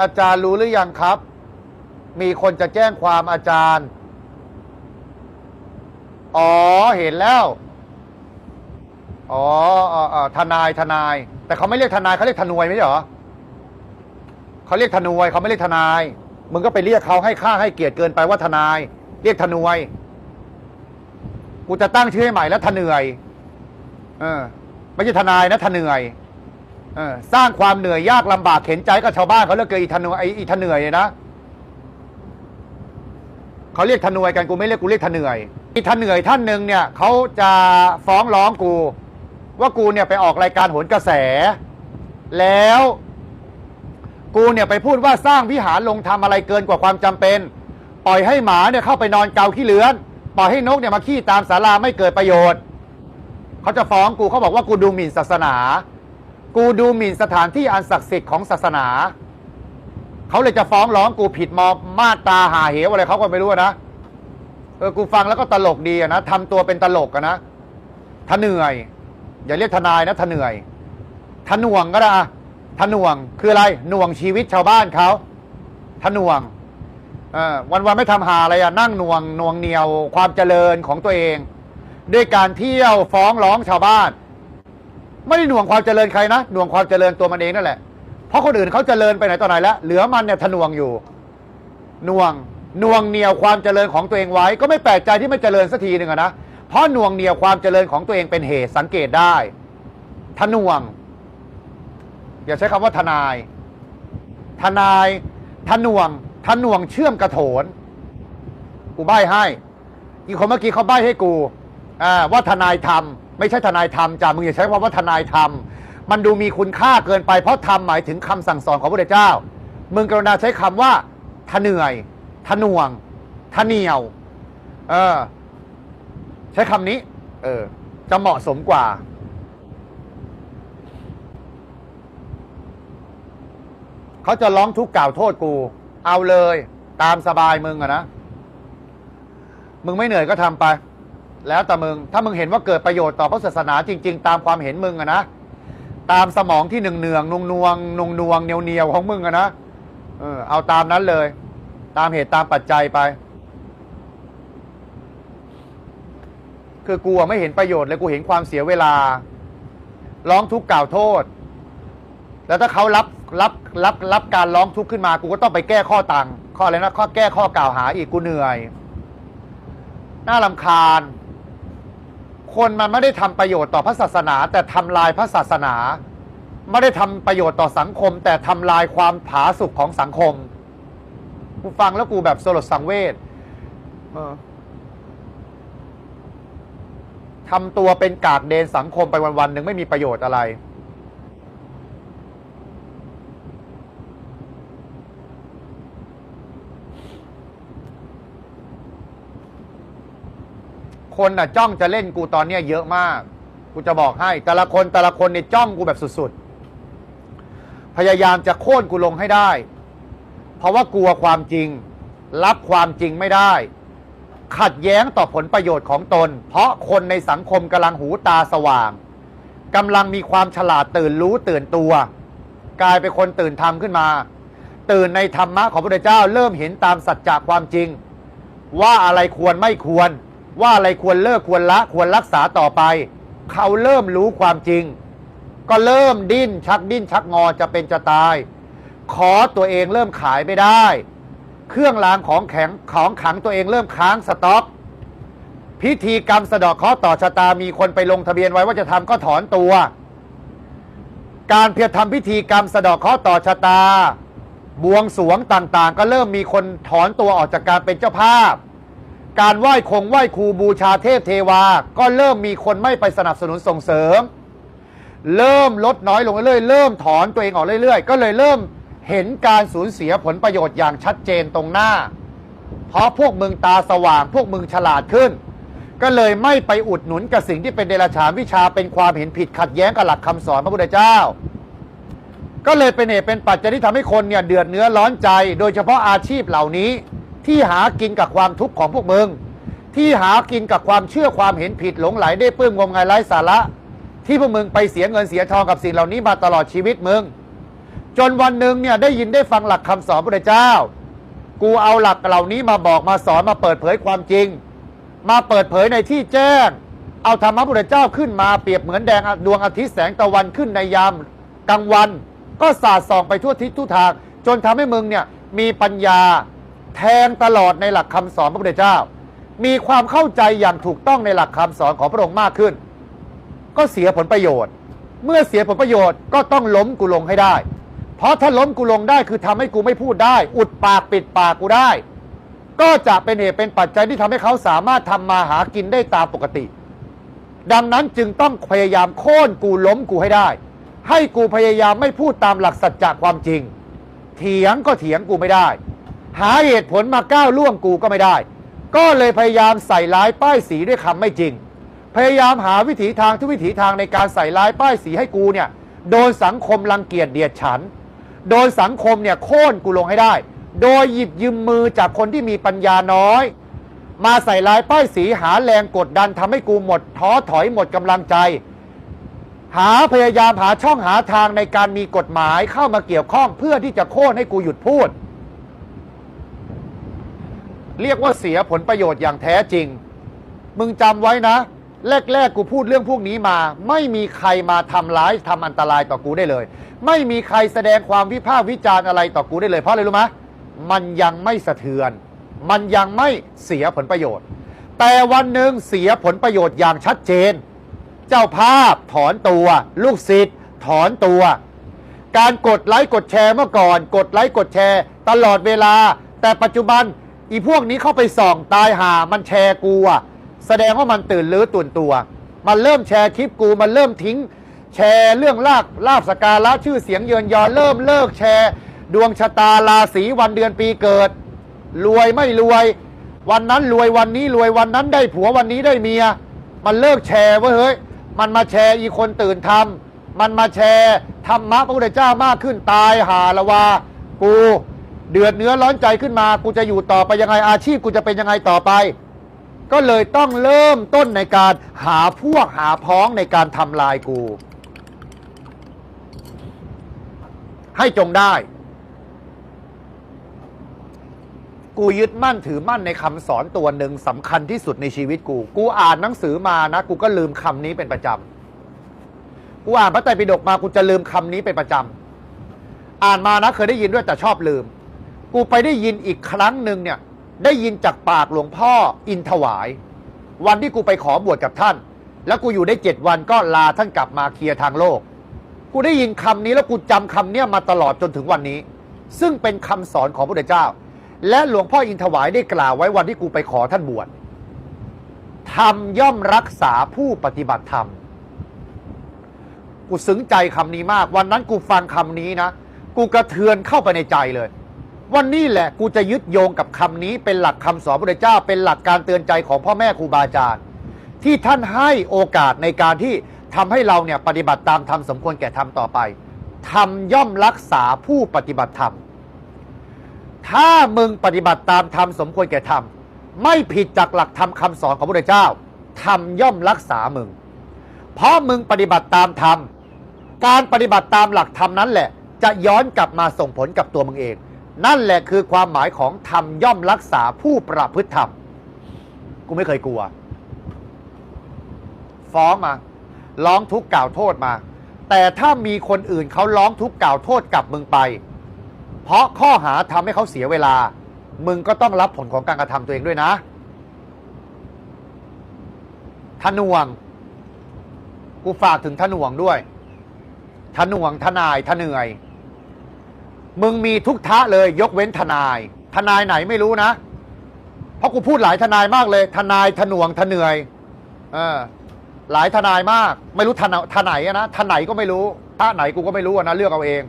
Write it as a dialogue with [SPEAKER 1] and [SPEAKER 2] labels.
[SPEAKER 1] อาจารย์รู้หรือยังครับ มีคนจะแจ้งความอาจารย์ อ๋อเห็นแล้ว อ๋ออทนายทนาย แต่เขาไม่เรียกทนายเขาเรียกทนวยไม่ใช่เหรอเขาเรียกทนวยเขาไม่เรียกทนาย มึงก็ไปเรียกเขาให้ค่าให้เกียรติเกินไปว่าทนาย เรียกทนวย กูจะตั้งชื่อให้ใหม่แล้วทนเหนื่อย เออ ไม่ใช่ทนายนะทนเหนื่อย เออสร้างความเหนื่อยยากลำบากเข็นใจกับชาวบ้านเขาเรียกเกินอีทนวยไออีทนเหนื่อยเนี่ยนะเขาเรียกทนวยกันกูไม่เรียกกูเรียกทนเหนื่อยอีทนเหนื่อยท่านหนึ่งเนี่ยเขาจะฟ้องร้องกู ว่ากูเนี่ยไปออกรายการโหนกระแส แล้ว กูเนี่ยไปพูดว่าสร้างวิหารลงทำอะไรเกินกว่าความจำเป็น ปล่อยให้หมาเนี่ยเข้าไปนอนเกาขี้เลื้อน ปล่อยให้นกเนี่ยมาขี้ตามศาลาไม่เกิดประโยชน์ เขาจะฟ้องกูเขาบอกว่ากูดูหมิ่นศาสนา กูดูหมิ่นสถานที่อันศักดิ์สิทธิ์ของศาสนา เขาเลยจะฟ้องร้องกูผิดมอมาตาหาเหวอะไรเขาก็ไม่รู้นะเออกูฟังแล้วก็ตลกดีนะทำตัวเป็นตลกอะนะถ้าเหนื่อย อย่าเรียกทนายนะถ้าเหนื่อยถ้าหน่วงก็ได้อะหน่วงคืออะไรหน่วงชีวิตชาวบ้านเขาถ้าหน่วงวันวันไม่ทำหาอะไรอะนั่งหน่วงหน่วงเหนียวความเจริญของตัวเอง ด้วยการเที่ยวฟ้องร้องชาวบ้าน ไม่ได้หน่วงความเจริญใครนะหน่วงความเจริญตัวมันเองนั่นแหละ เพราะคนอื่นเขาเจริญไปไหนต่อไหนแล้วเหลือมันเนี่ยทะนวงอยู่หน่วงหน่วงเหนียวความเจริญของตัวเองไว้ ก็ไม่แปลกใจที่ไม่เจริญสักทีหนึ่งอะนะเพราะหน่วงเหนียวความเจริญของตัวเองเป็นเหตุสังเกตได้ทะนวง อย่าใช้คำว่าทนาย ทนายทะนวงทะนวงเชื่อมกระโถนกูใบ้ให้อีกคนเมื่อกี้เขาใบ้ให้กูอว่าทนายทำไม่ใช่ทนายทำจ้ามึงอย่าใช้คำว่าทนายทำมันดูมีคุณค่าเกินไปเพราะทำหมายถึงคำสั่งสอนของพระพุทธเจ้า มึงกรุณาใช้คำว่าทะเหนื่อยทะหน่วงทะเหนียว เออ ใช้คำนี้ เออ จะเหมาะสมกว่าเขาจะร้องทุกข์กล่าวโทษกู เอาเลย ตามสบายมึงอะนะ มึงไม่เหนื่อยก็ทำไป แล้วแต่มึง ถ้ามึงเห็นว่าเกิดประโยชน์ต่อพระศาสนาจริง ๆ ตามความเห็นมึงอะนะตามสมองที่หนึ่งเนืองนงนวงนงนวงเนียวเนียวของมึงอะนะเออเอาตามนั้นเลย ตามเหตุตามปัจจัยไป คือกูอะไม่เห็นประโยชน์เลยกูเห็นความเสียเวลา ร้องทุกข์กล่าวโทษ แล้วถ้าเขารับรับรับรับการร้องทุกข์ขึ้นมากูก็ต้องไปแก้ข้อต่างข้ออะไรนะข้อแก้ข้อกล่าวหาอีกกูเหนื่อย น่าลำคาญ คนมันไม่ได้ทำประโยชน์ต่อพระศาสนา แต่ทำลายพระศาสนา ไม่ได้ทำประโยชน์ต่อสังคม แต่ทำลายความผาสุกของสังคม กูฟังแล้วกูแบบสลดสังเวชเออทำตัวเป็นกากเดนสังคมไปวันๆหนึ่งไม่มีประโยชน์อะไร คนน่ะจ้องจะเล่นกูตอนเนี้ยเยอะมาก กูจะบอกให้ แต่ละคนแต่ละคนเนี่ยจ้องกูแบบสุดๆ พยายามจะโค่นกูลงให้ได้ เพราะว่ากลัวความจริง รับความจริงไม่ได้ ขัดแย้งต่อผลประโยชน์ของตน เพราะคนในสังคมกำลังหูตาสว่างกำลังมีความฉลาดตื่นรู้ตื่นตัว กลายเป็นคนตื่นธรรมขึ้นมา ตื่นในธรรมะของพระพุทธเจ้า เริ่มเห็นตามสัจจะความจริง ว่าอะไรควรไม่ควร ว่าอะไรควรเลิกควรละควรรักษาต่อไป เขาเริ่มรู้ความจริง ก็เริ่มดิ้นชักดิ้นชักงอจะเป็นจะตาย ขอตัวเองเริ่มขายไม่ได้ เครื่องรางของแข็งของขังตัวเองเริ่มค้างสต็อกพิธีกรรมสะดอกเคราะห์ต่อชะตามีคนไปลงทะเบียนไว้ว่าจะทำก็ถอนตัว การเพียรทำพิธีกรรมสะดอกเคราะห์ต่อชะตา บวงสรวงต่างๆ ก็เริ่มมีคนถอนตัวออกจากการเป็นเจ้าภาพ การไหว้คงไหว้ครูบูชาเทพเทวา ก็เริ่มมีคนไม่ไปสนับสนุนส่งเสริม เริ่มลดน้อยลงเรื่อยๆเริ่มถอนตัวเองออกเรื่อย ๆ ก็เลยเริ่มเห็นการสูญเสียผลประโยชน์อย่างชัดเจนตรงหน้า เพราะพวกมึงตาสว่าง พวกมึงฉลาดขึ้น ก็เลยไม่ไปอุดหนุนกับสิ่งที่เป็นเดรัจฉานวิชาเป็นความเห็นผิดขัดแย้งกับหลักคำสอนพระพุทธเจ้า ก็เลยเป็นเหตุเป็นปัจจัยที่ทำให้คนเนี่ยเดือดเนื้อร้อนใจ โดยเฉพาะอาชีพเหล่านี้ ที่หากินกับความทุกข์ของพวกมึง ที่หากินกับความเชื่อความเห็นผิดหลงไหลได้ปื้มงมงายไร้สาระ ที่พวกมึงไปเสียเงินเสียทองกับสิ่งเหล่านี้มาตลอดชีวิตมึง จนวันหนึ่งเนี่ยได้ยินได้ฟังหลักคำสอนพระเจ้า กูเอาหลักเหล่านี้มาบอกมาสอนมาเปิดเผยความจริง มาเปิดเผยในที่แจ้ง เอาธรรมะพระเจ้าขึ้นมาเปรียบเหมือนแดงดวงอาทิตย์แสงตะวันขึ้นในยามกลางวัน ก็สาดส่องไปทั่วทิศทุกทาง จนทำให้มึงเนี่ยมีปัญญา แทงตลอดในหลักคำสอนพระพุทธเจ้า มีความเข้าใจอย่างถูกต้องในหลักคำสอนของพระองค์มากขึ้น ก็เสียผลประโยชน์ เมื่อเสียผลประโยชน์ก็ต้องล้มกูลงให้ได้ เพราะถ้าล้มกูลงได้คือทำให้กูไม่พูดได้ อุดปากปิดปากกูได้ ก็จะเป็นเหตุเป็นปัจจัยที่ทำให้เขาสามารถทำมาหากินได้ตามปกติ ดังนั้นจึงต้องพยายามโค่นกูล้มกูให้ได้ ให้กูพยายามไม่พูดตามหลักสัจจะความจริง เถียงก็เถียงกูไม่ได้ หาเหตุผลมาก้าวล่วงกูก็ไม่ได้ ก็เลยพยายามใส่ร้ายป้ายสีด้วยคำไม่จริง พยายามหาวิถีทางทุกวิถีทางในการใส่ร้ายป้ายสีให้กูเนี่ยโดนสังคมรังเกียจเดียดฉัน โดยสังคมเนี่ยโค่นกูลงให้ได้ โดยหยิบยืมมือจากคนที่มีปัญญาน้อย มาใส่ร้ายป้ายสีหาแรงกดดันทำให้กูหมดท้อถอยหมดกำลังใจ หาพยายามหาช่องหาทางในการมีกฎหมายเข้ามาเกี่ยวข้องเพื่อที่จะโค่นให้กูหยุดพูด เรียกว่าเสียผลประโยชน์อย่างแท้จริง มึงจำไว้นะ แรก ๆ กูพูดเรื่องพวกนี้มา ไม่มีใครมาทำร้ายทำอันตรายต่อกูได้เลย ไม่มีใครแสดงความวิพากษ์วิจารณ์อะไรต่อกูได้เลยเพราะอะไรรู้ไหมมันยังไม่สะเทือน มันยังไม่เสียผลประโยชน์ แต่วันหนึ่งเสียผลประโยชน์อย่างชัดเจน เจ้าภาพถอนตัว ลูกศิษย์ถอนตัว การกดไลค์กดแชร์เมื่อก่อน กดไลค์กดแชร์ ตลอดเวลา แต่ปัจจุบัน อีพวกนี้เข้าไปส่องตายหามันแชร์กูอะแสดงว่ามันตื่นรื้อตื่นตัว มันเริ่มแชร์คลิปกู มันเริ่มทิ้ง แชร์เรื่องลากลาบสการะชื่อเสียงเยินยอเริ่มเลิกแชร์ ดวงชะตาราศีวันเดือนปีเกิด รวยไม่รวย วันนั้นรวยวันนี้รวยวันนั้นได้ผัววันนี้ได้เมีย มันเลิกแชร์เว้ยเฮ้ยมันมาแชร์อีคนตื่นทำมันมาแชร์ธรรมะพระพุทธเจ้ามากขึ้นตายหาละวากู เดือดเนื้อร้อนใจขึ้นมา กูจะอยู่ต่อไปยังไงอาชีพกูจะเป็นยังไงต่อไป ก็เลยต้องเริ่มต้นในการหาพวกหาพ้องในการทำลายกู ให้จงได้ กูยึดมั่นถือมั่นในคำสอนตัวหนึ่งสำคัญที่สุดในชีวิตกู กูอ่านหนังสือมานะ กูก็ลืมคำนี้เป็นประจำกูอ่านพระไตรปิฎกมากูจะลืมคำนี้เป็นประจำอ่านมานะเคยได้ยินด้วยแต่ชอบลืม กูไปได้ยินอีกครั้งหนึ่งเนี่ย ได้ยินจากปากหลวงพ่ออินถวาย วันที่กูไปขอบวชกับท่าน แล้วกูอยู่ได้เจ็ดวันก็ลาท่านกลับมาเคลียร์ทางโลก กูได้ยินคำนี้แล้วกูจำคำเนี้ยมาตลอดจนถึงวันนี้ ซึ่งเป็นคำสอนของพระเจ้า และหลวงพ่ออินถวายได้กล่าวไว้วันที่กูไปขอท่านบวชธรรมย่อมรักษาผู้ปฏิบัติธรรม กูซึ้งใจคำนี้มาก วันนั้นกูฟังคำนี้นะ กูกระเทือนเข้าไปในใจเลย วันนี้แหละกูจะยึดโยงกับคำนี้เป็นหลักคำสอนพระพุทธเจ้า เป็นหลักการเตือนใจของพ่อแม่ครูบาอาจารย์ที่ท่านให้โอกาสในการที่ทำให้เราเนี่ยปฏิบัติตามธรรมสมควรแก่ธรรมต่อไปธรรมย่อมรักษาผู้ปฏิบัติธรรม ถ้ามึงปฏิบัติตามธรรมสมควรแก่ธรรม ไม่ผิดจากหลักธรรมคำสอนของพระพุทธเจ้าธรรมย่อมรักษามึง เพราะมึงปฏิบัติตามธรรม การปฏิบัติตามหลักธรรมนั้นแหละ จะย้อนกลับมาส่งผลกับตัวมึงเอง นั่นแหละคือความหมายของธรรมย่อมรักษาผู้ประพฤติธรรม กูไม่เคยกลัว ฟ้องมา ร้องทุกข์กล่าวโทษมา แต่ถ้ามีคนอื่นเขาร้องทุกข์กล่าวโทษกับมึงไป เพราะข้อหาทำให้เขาเสียเวลา มึงก็ต้องรับผลของการกระทำตัวเองด้วยนะทนวง กูฝากถึงทนวงด้วยทนวงทนายทเหนื่อย มึงมีทุกทะเลยยกเว้นทนาย ทนายไหนไม่รู้นะ เพราะกูพูดหลายทนายมากเลย ทนายทนวงทเหนื่อยเออหลายทนายมาก ไม่รู้ทนทนไหนอะนะทนไหนก็ไม่รู้ท่าไหนกูก็ไม่รู้นะเลือกเอาเอง